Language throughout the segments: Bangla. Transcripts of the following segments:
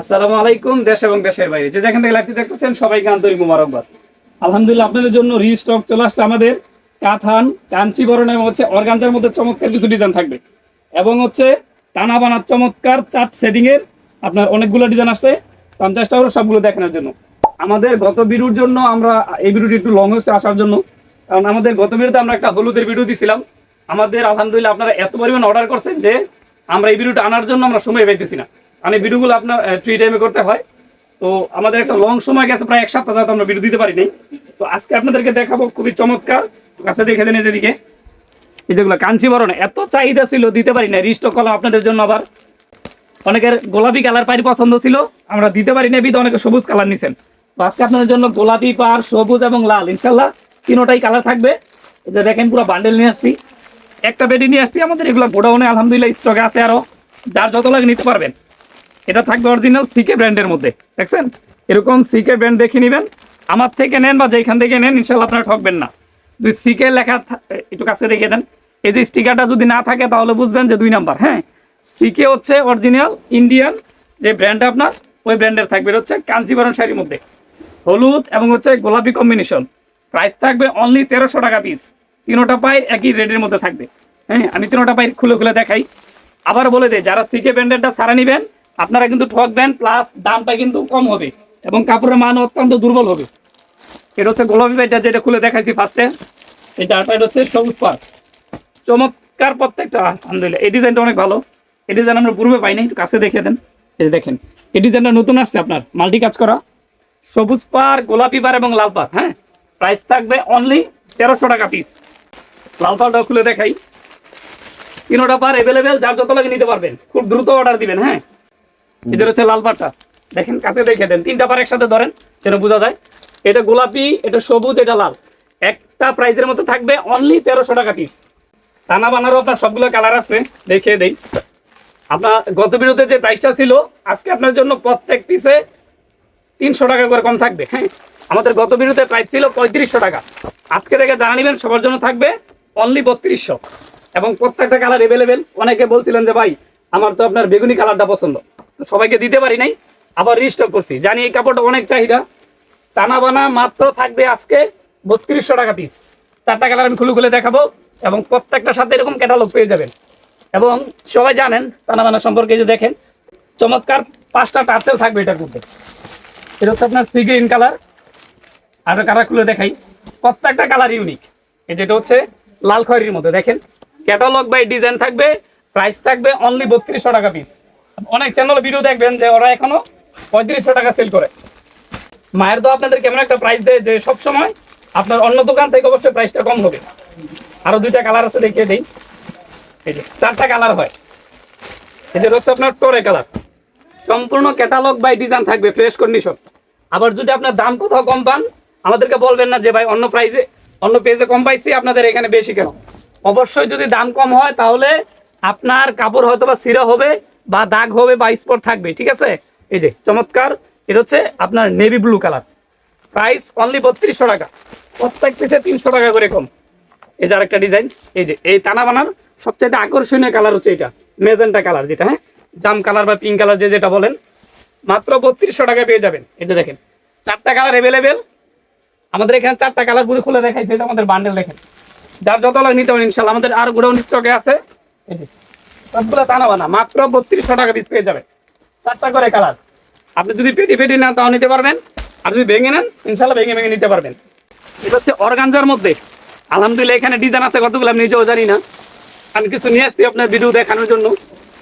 আসসালামু আলাইকুম, দেশ এবং দেশের বাইরে। যে যেখান থেকে লাইভটি দেখতেছেন, সবাইকে আন্তরিক মোবারকবাদ। আলহামদুলিল্লাহ, আপনাদের জন্য রিস্টক চলে আসছে আমাদের কাথান, কাঞ্চিবরণ এবং হচ্ছে অর্গানজার মধ্যে চমৎকার কিছু ডিজাইন থাকবে। এবং হচ্ছে টানা বানার চমৎকার চার্ট সেটিং এর আপনার অনেকগুলো ডিজাইন আসছে। আমি চেষ্টা করব সবগুলো দেখানোর জন্য। আমাদের গত ভিডিওর জন্য আমরা, এই ভিডিওটি একটু লং হচ্ছে আসার জন্য। কারণ আমাদের গত ভিডিওতে আমরা একটা হলুদের ভিডিও দিছিলাম। আমাদের আলহামদুলিল্লাহ আপনারা এত পরিমাণ অর্ডার করছেন যে আমরা এই ভিডিওটা আনার জন্য আমরা সময় পাইতেছি না। এই ভিডিওগুলো আপনার ফ্রি টাইমে করতে হয়। তো আমাদের একটা লং সময় গেছে, প্রায় এক সপ্তাহ যাতে আমরা ভিডিও দিতে পারি নাই। তো আজকে আপনাদেরকে দেখাবো খুবই চমৎকার। কাছে দেখে দেন এদিকে। এই যেগুলো কাঞ্চিবরণ এত চাহিদা ছিল, দিতে পারি না রিস্টক কলা আপনাদের জন্য আবার। অনেকের গোলাপি কালার পাড়ি পছন্দ ছিল, আমরা দিতে পারি না বিধ অনেকে সবুজ কালার নিছেন। তো আজকে আপনাদের জন্য গোলাপি, পার, সবুজ এবং লাল ইনশাল্লাহ তিনোটাই কালার থাকবে। এই যে দেখেন, পুরো বান্ডেল নিয়ে আসছি। একটা বেডি নিয়ে আসছি আমাদের, এগুলো গোডাউনে আলহামদুলিল্লাহ স্টকে আছে আরও। যার যত লাগে নিতে পারবেন। এটা থাকবে অরিজিনাল সিকে ব্র্যান্ডের মধ্যে, দেখছেন? এরকম সিকে ব্র্যান্ড দেখে নেবেন। আমার থেকে নেন বা যেখান থেকে নেন ইনশাল্লাহ আপনারা ঠকবেন না। দুই সিকে লেখা একটু কাছে দেখে দেন। এই যে স্টিকারটা যদি না থাকে, তাহলে বুঝবেন যে দুই নাম্বার হ্যাঁ? সিকে হচ্ছে অরিজিনাল ইন্ডিয়ান যে ব্র্যান্ড আপনার, ওই ব্র্যান্ডের থাকবে। এটা হচ্ছে কাঞ্চিবরণ শাড়ির মধ্যে। হলুদ এবং হচ্ছে গোলাপি কম্বিনেশন প্রাইস থাকবে অনলি তেরোশো টাকা পিস তিনোটা পায়ের একই রেটের মধ্যে থাকবে। হ্যাঁ আমি তিনোটা পায়ের খুলে খুলে দেখাই। আবার বলে দেয় যারা সিকে ব্র্যান্ডেরটা সারা নিবেন আপনারা কিন্তু ঠকবেন প্লাস দামটা কিন্তু কম হবে এবং কাপড়ের মান অত্যন্ত দুর্বল হবে। এটা হচ্ছে গোলাপি পাইটা যেটা খুলে দেখাইছি ফার্স্টে এটা হচ্ছে সবুজ পার চমৎকার প্রত্যেকটা, আলহামদুলিল্লাহ। এই ডিজাইনটা অনেক ভালো। এই ডিজাইন আমরা পূর্বে পাইনি, একটু কাছে দেখে দেন। এই দেখেন, এই ডিজাইনটা নতুন আসছে আপনার মাল্টি কাজ করা। সবুজ পার গোলাপি পার এবং লাল পার হ্যাঁ? প্রাইস থাকবে অনলি তেরোশো টাকা পিস লাল পারটা খুলে দেখাই। তিনোটা পার অ্যাভেলেবেল যার যত লাগে নিতে পারবেন। খুব দ্রুত অর্ডার দিবেন হ্যাঁ? এটা হচ্ছে লাল পারটা দেখেন, কাছে দেখে দেন। তিনটা পার একসাথে ধরেন যেন বোঝা যায়। এটা গোলাপি, এটা সবুজ, এটা লাল। একটা প্রাইজের মধ্যে থাকবে অনলি তেরোশো টাকা পিস টানা বানারও আপনার সবগুলো কালার আছে, দেখিয়ে দেই। আপনার গত বিরুদ্ধে যে প্রাইসটা ছিল, আজকে আপনার জন্য প্রত্যেক পিসে তিনশো টাকা করে কম থাকবে হ্যাঁ? আমাদের গত বিরুদ্ধে প্রাইস ছিল পঁয়ত্রিশশো টাকা। আজকে থেকে জানা নেবেন, সবার জন্য থাকবে অনলি বত্রিশশো। এবং প্রত্যেকটা কালার অ্যাভেলেবেল অনেকে বলছিলেন যে, ভাই, আমার তো আপনার বেগুনি কালারটা পছন্দ। সবাইকে দিতে পারি নাই, আবার রিস্টক করছি। জানি এই কাপড়টা অনেক চাহিদা। টানা বানা মাত্র থাকবে আজকে বত্রিশশো টাকা পিস চারটা কালার আমি খুলে খুলে দেখাবো এবং প্রত্যেকটার সাথে এরকম ক্যাটালগ পেয়ে যাবেন। এবং সবাই জানেন, টানা বানা সম্পর্কে যে দেখেন, চমৎকার পাঁচটা টার্সেল থাকবে এটার মধ্যে। এটা হচ্ছে আপনার সি গ্রিন কালার আর কালার খুলে দেখাই। প্রত্যেকটা কালার ইউনিক এটা হচ্ছে লাল খয়েরির মধ্যে। দেখেন ক্যাটালগ বাই ডিজাইন থাকবে প্রাইস থাকবে অনলি বত্রিশশো টাকা পিস অনেক চ্যানেল ভিডিও দেখবেন যে ওরা এখনও পঁয়ত্রিশশো টাকা সেল করে। মায়ের তো আপনাদের কেমন একটা প্রাইস দেয় যে সব সময় আপনার অন্য দোকান থেকে অবশ্যই প্রাইসটা কম হবে। আরও দুইটা কালার আছে দেখিয়ে দিই। এই যে চারটা কালার হয়। এই যে হচ্ছে আপনার টোরে কালার সম্পূর্ণ ক্যাটালগ বাই ডিজাইন থাকবে ফ্রেশ কন্ডিশন আবার যদি আপনার দাম কোথাও কম পান, আমাদেরকে বলবেন না যে ভাই, অন্য প্রাইসে অন্য পেজে কম পাইছি, আপনাদের এখানে বেশি কেন? অবশ্যই যদি দাম কম হয়, তাহলে আপনার কাপড় হয়তো বা সিরা হবে বা দাগ হবে বা স্পট থাকবে, ঠিক আছে? এই যে, চমৎকার। এটা হচ্ছে আপনার navy blue colour price only বত্রিশশো টাকা। প্রত্যেক পিসে তিনশো টাকা করে কম। এই যে আরেকটা ডিজাইন এই যে, এই টানা বানার সবচাইতে আকর্ষণীয় কালার হচ্ছে এটা মেজেন্টা কালার যেটা হ্যাঁ? জাম কালার বা পিঙ্ক কালার যে যেটা বলেন, মাত্র বত্রিশশো টাকায় পেয়ে যাবেন। এই যে দেখেন, চারটা কালার অ্যাভেলেবেল আমাদের এখানে চারটা কালার পুরো খুলে দেখাইছে এটা আমাদের বান্ডেল দেখেন। যার যত লাগে নিতে পারেন ইনশাল্লাহ আমাদের আর গোডাউন স্টকে আছে। এই যে সবগুলো টানা বানা মাত্র বত্রিশশো টাকা পিস পেয়ে চারটা করে কালার আপনি যদি পেটি পেটি না তাও নিতে পারবেন। আর যদি ভেঙে নেন, ইনশাল্লাহ ভেঙে ভেঙে নিতে পারবেন। এটা হচ্ছে অর্গানজার মধ্যে। আলহামদুলিল্লাহ, এখানে ডিজাইন আছে কতগুলো আমি নিজেও জানি না। আমি কিছু নিয়ে আসছি আপনার ভিডিও দেখানোর জন্য।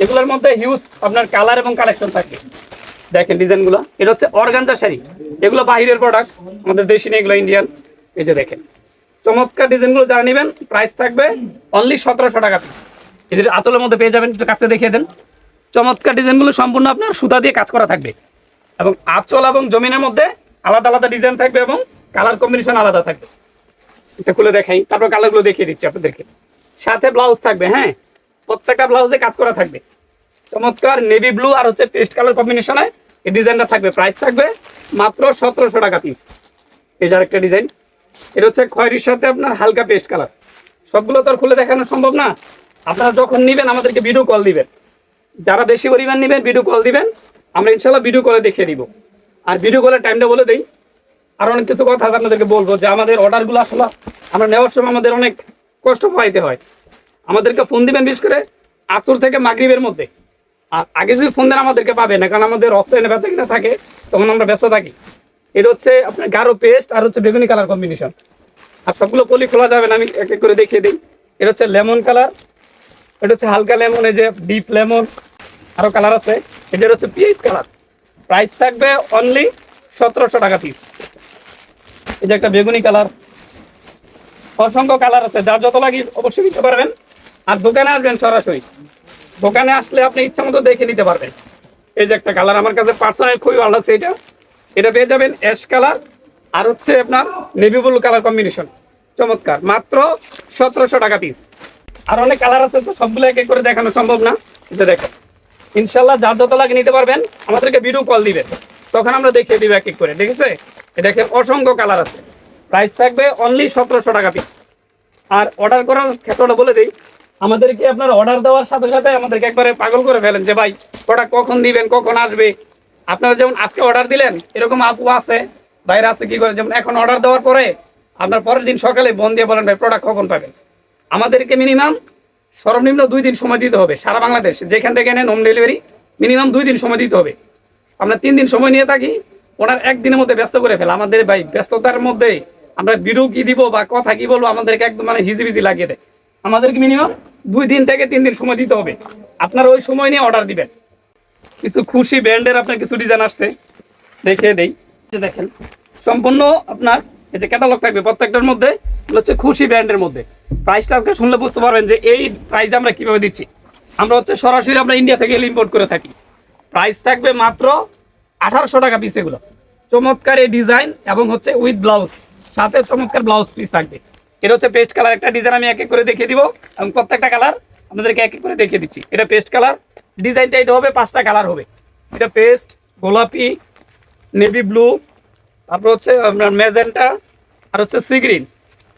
এগুলোর মধ্যে হিউজ আপনার কালার এবং কালেকশন থাকে। দেখেন ডিজাইনগুলো এটা হচ্ছে অর্গানজার শাড়ি। এগুলো বাইরের প্রোডাক্ট আমাদের দেশি নেই, এগুলো ইন্ডিয়ান এই যে দেখেন। চমৎকার ডিজাইনগুলো যারা নেবেন প্রাইস থাকবে অনলি সতেরোশো টাকা পিস যে আঁচলের মধ্যে পেয়ে যাবেন, একটু কাছে দেখিয়ে দেন। চমৎকার ডিজাইনগুলো সম্পূর্ণ আপনার সুতা দিয়ে কাজ করা থাকবে। এবং আঁচল এবং জমিনের মধ্যে আলাদা আলাদা ডিজাইন থাকবে এবং কালার কম্বিনেশন আলাদা থাকবে। এটা খুলে দেখাই, তারপর কালারগুলো দেখিয়ে দিচ্ছি আপনাদেরকে। সাথে ব্লাউজ থাকবে হ্যাঁ? প্রত্যেকটা ব্লাউজে কাজ করা থাকবে। চমৎকার নেভি ব্লু আর হচ্ছে পেস্ট কালার কম্বিনেশনে এই ডিজাইনটা থাকবে। প্রাইস থাকবে মাত্র সতেরোশো টাকা পিস এই যে আরেকটা ডিজাইন। এটা হচ্ছে খয়েরির সাথে আপনার হালকা পেস্ট কালার সবগুলো তো আর খুলে দেখানো সম্ভব না। আপনারা যখন নেবেন, আমাদেরকে ভিডিও কল দিবেন। যারা বেশি পরিমাণ নেবেন ভিডিও কল দিবেন। আমরা ইনশাল্লাহ ভিডিও কলে দেখিয়ে দিব। আর ভিডিও কলের টাইমটা বলে দিই। আর অনেক কিছু কথা আপনাদেরকে বলব যে আমাদের অর্ডারগুলো আসলে আমরা নেওয়ার সময় আমাদের অনেক কষ্ট পাইতে হয়। আমাদেরকে ফোন দিবেন বিশেষ করে আসর থেকে মাগরিবের মধ্যে। আর আগে যদি ফোন দেন আমাদেরকে পাবে না, কারণ আমাদের অফলাইনে বেচা কিনা থাকে, তখন আমরা ব্যস্ত থাকি। এটা হচ্ছে আপনার গাঢ় পেস্ট আর হচ্ছে বেগুনি কালার কম্বিনেশন আর সবগুলো পলি খোলা যাবে না, আমি এক এক করে দেখিয়ে দিই। এটা হচ্ছে লেমন কালার এটা হচ্ছে হালকা লেমন, এই যে ডিপ লেমন, আরও কালার আছে। এটা হচ্ছে পিএইচ কালার। প্রাইস থাকবে অনলি সতেরোশো টাকা পিস যে একটা বেগুনি কালার। অসংখ্য কালার আছে, যার যত লাগি অবশ্যই নিতে পারবেন। আর দোকানে আসবেন সরাসরি। দোকানে আসলে আপনি ইচ্ছা মতো দেখে নিতে পারবেন। এই যে একটা কালার, আমার কাছে পার্সোনাল খুবই ভালো লাগছে এটা। এটা পেয়ে যাবেন অ্যাশ কালার আর হচ্ছে আপনার নেভি ব্লু কালার কম্বিনেশন চমৎকার। মাত্র সতেরোশো টাকা পিস আর অনেক কালার আছে তো সবগুলো এক এক করে দেখানো সম্ভব না। এটা দেখেন। ইনশাল্লাহ যার যত লাগে নিতে পারবেন, আমাদেরকে ভিডিও কল দিবেন তখন আমরা দেখিয়ে দিব এক এক করে, দেখেছে? এ দেখেন, অসংখ্য কালার আছে। প্রাইস থাকবে অনলি সতেরোশো টাকা পিস আর অর্ডার করার ক্ষেত্রটা বলে দিই, আমাদেরকে আপনার অর্ডার দেওয়ার সাথে সাথে আমাদেরকে একবারে পাগল করে ফেলেন যে, ভাই প্রোডাক্ট কখন দিবেন, কখন আসবে? আপনারা যেমন আজকে অর্ডার দিলেন, এরকম আপু আছে, বাইরে আসতে কি করে? যেমন এখন অর্ডার দেওয়ার পরে, আপনার পরের দিন সকালে বন দিয়ে বলেন, ভাই প্রোডাক্ট কখন পাবেন? আমাদেরকে মিনিমাম সর্বনিম্ন দুই দিন সময় দিতে হবে। সারা বাংলাদেশ, যেখান থেকে নেন হোম ডেলিভারি মিনিমাম দুই দিন সময় দিতে হবে। আমরা তিন দিন সময় নিয়ে থাকি, ওনার একদিনের মধ্যে ব্যস্ত করে ফেলে। আমাদের ভাই, ব্যস্ততার মধ্যে আমরা ভিডিও কি দিব বা কথা কি বলব আমাদেরকে একদম মানে হিজিবিজি লাগিয়ে দেয়। আমাদেরকে মিনিমাম দুই দিন থেকে তিন দিন সময় দিতে হবে। আপনারা ওই সময় নিয়ে অর্ডার দিবেন। কিছু খুশি ব্র্যান্ডের আপনার কিছু ডিজাইন আসছে। দেখে দেই। দেখেন, সম্পূর্ণ আপনার এই যে ক্যাটালগ থাকবে প্রত্যেকটার মধ্যে হচ্ছে খুশি ব্র্যান্ডের মধ্যে। প্রাইসটা আজকে শুনলে বুঝতে পারবেন যে এই প্রাইস আমরা কীভাবে দিচ্ছি। আমরা হচ্ছে সরাসরি আমরা ইন্ডিয়া থেকে ইম্পোর্ট করে থাকি। প্রাইস থাকবে মাত্র আঠারোশো টাকা পিস এগুলো। চমৎকার এই ডিজাইন এবং হচ্ছে উইথ ব্লাউজ সাথে চমৎকার ব্লাউজ পিস থাকবে। এটা হচ্ছে পেস্ট কালার একটা ডিজাইন আমি এক এক করে দেখিয়ে দিব এবং প্রত্যেকটা কালার আপনাদেরকে এক এক করে দেখিয়ে দিচ্ছি। এটা পেস্ট কালার ডিজাইনটা এটা হবে, পাঁচটা কালার হবে। এটা পেস্ট গোলাপি নেভি ব্লু তারপর হচ্ছে আপনার মেজেন্টা আর হচ্ছে সি গ্রিন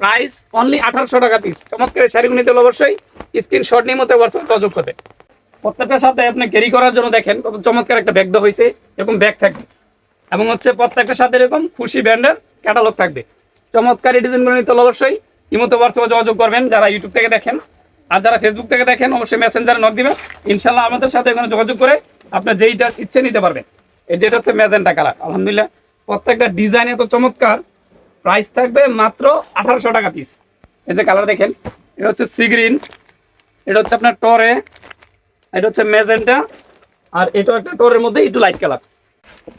প্রাইস অনলি আঠারোশো টাকা পিস চমৎকার শাড়িগুলো নিতে হলে অবশ্যই স্ক্রিনশট নিয়ে মতো হোয়াটসঅ্যাপ যোগাযোগ করবে প্রত্যেকটার সাথে আপনি ক্যারি করার জন্য দেখেন কত চমৎকার একটা ব্যাগ দেওয়া হয়েছে, এরকম ব্যাগ থাকবে। এবং হচ্ছে প্রত্যেকটার সাথে এরকম খুশি ব্র্যান্ডের ক্যাটালগ থাকবে। চমৎকার ডিজাইনগুলো নিতে হলে অবশ্যই ইমোতে হোয়াটসঅ্যাপে যোগাযোগ করবেন, যারা ইউটিউব থেকে দেখেন। আর যারা ফেসবুক থেকে দেখেন, অবশ্যই মেসেঞ্জারে নক দিবেন। ইনশাল্লাহ আমাদের সাথে এখানে যোগাযোগ করে আপনার যেইটা ইচ্ছে নিতে পারবেন। এই যেটা হচ্ছে ম্যাজেন্টা কালার আলহামদুলিল্লাহ, প্রত্যেকটা ডিজাইন এত চমৎকার। প্রাইস থাকবে মাত্র আঠারোশো টাকা পিস এই যে কালার দেখেন, এটা হচ্ছে সি গ্রিন এটা হচ্ছে আপনার টরে এটা হচ্ছে মেজেন্টা আর এটা একটা টোরের মধ্যে একটু লাইট কালার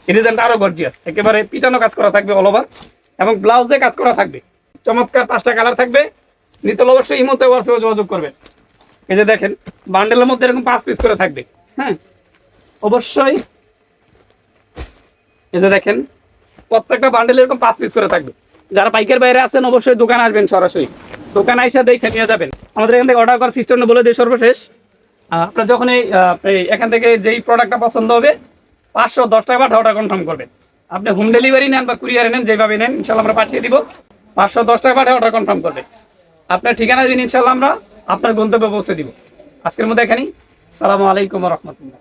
এই ডিজাইনটা আরও গর্জিয়াস একেবারে পিটানো কাজ করা থাকবে অল ওভার এবং ব্লাউজে কাজ করা থাকবে। চমৎকার পাঁচটা কালার থাকবে, নিতে অবশ্যই ইমোতে হোয়াটসঅ্যাপে যোগাযোগ করবেন। এই যে দেখেন বান্ডেলের মধ্যে এরকম পাঁচ পিস করে থাকবে হ্যাঁ? অবশ্যই। এই যে দেখেন, প্রত্যেকটা বান্ডেল এরকম পাঁচ পিস করে থাকবে। যারা পাইকার বাইরে আছেন, অবশ্যই দোকানে আসবেন সরাসরি। দোকানে আইসা দেখে নিয়ে যাবেন। আমাদের এখান থেকে অর্ডার করার সিস্টেমটা বলে দিই সর্বশেষ। আপনার যখন এই এখান থেকে যেই প্রোডাক্টটা পছন্দ হবে, পাঁচশো দশ টাকা পাঠা অর্ডার কনফার্ম করবেন। আপনি হোম ডেলিভারি নেন বা কুরিয়ারে নেন, যেভাবে নেন ইনশাল্লাহ আমরা পাঠিয়ে দিব। পাঁচশো দশ টাকা পাঠা অর্ডার কনফার্ম করবেন। আপনার ঠিকানা দিন ইনশাল্লাহ আমরা, আপনার গন্তব্যে পৌঁছে দিব। আজকের মধ্যে এখানেই। সালামু আলাইকুম রহমতুল্লাহ।